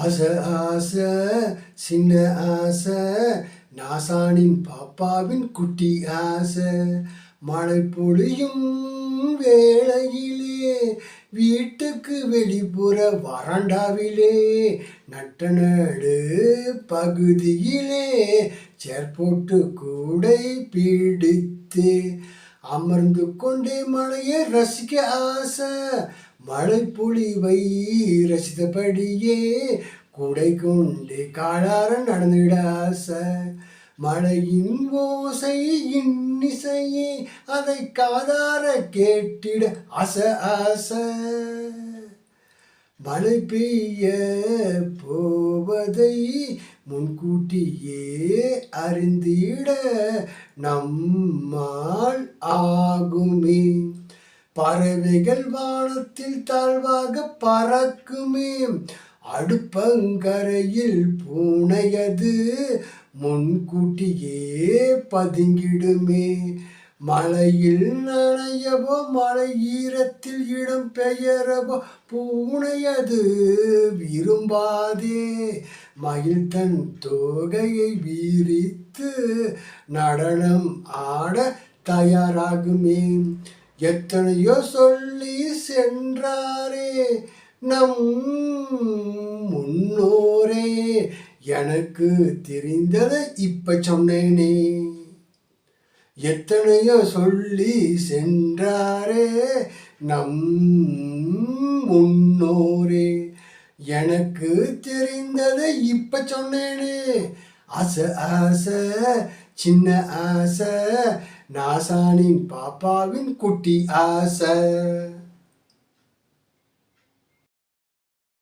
ஆசை ஆசை சின்ன ஆசை. நாசானின் பாப்பாவின் குட்டி ஆசை. மழை பொழியும் வேளையிலே வீட்டுக்கு வெளிப்புற வராண்டாவிலே நட்டநடு பகுதியிலே சேர்போட்டு கூடை பிடித்து அமர்ந்து கொண்டே மழையை ரசிக்க ஆசை. மழை ரசித்தபடியே குடை கொண்டு காலார நடந்திட மழையின் ஓசை இன்னிசையே அதை காதார கேட்டிட அச ஆசை. மழை பெய்ய போவதை முன்கூட்டியே அறிந்திட நம்மால் ஆகுமே. பறவைகள் வானத்தில் தாழ்வாக பறக்குமே. அடுப்பங்கரையில் பூனையது முன்கூட்டியே பதுங்கிடுமே. மலையில் நனையவோ மலை ஈரத்தில் இடம் பெயரவோ பூனையது விரும்பாதே. மயில் தன் தோகையை வீரித்து நடனம் ஆட தயாராகுமே. எத்தனையோ சொல்லி சென்றாரே நம் முன்னோரே. எனக்கு தெரிந்ததை இப்ப சொன்னேனே. எத்தனையோ சொல்லி சென்றாரே நம் முன்னோரே. எனக்கு தெரிந்ததை இப்ப சொன்னேனே. ஆசை ஆசை சின்ன ஆசை நாசானின் பாப்பாவின் குட்டி ஆசை.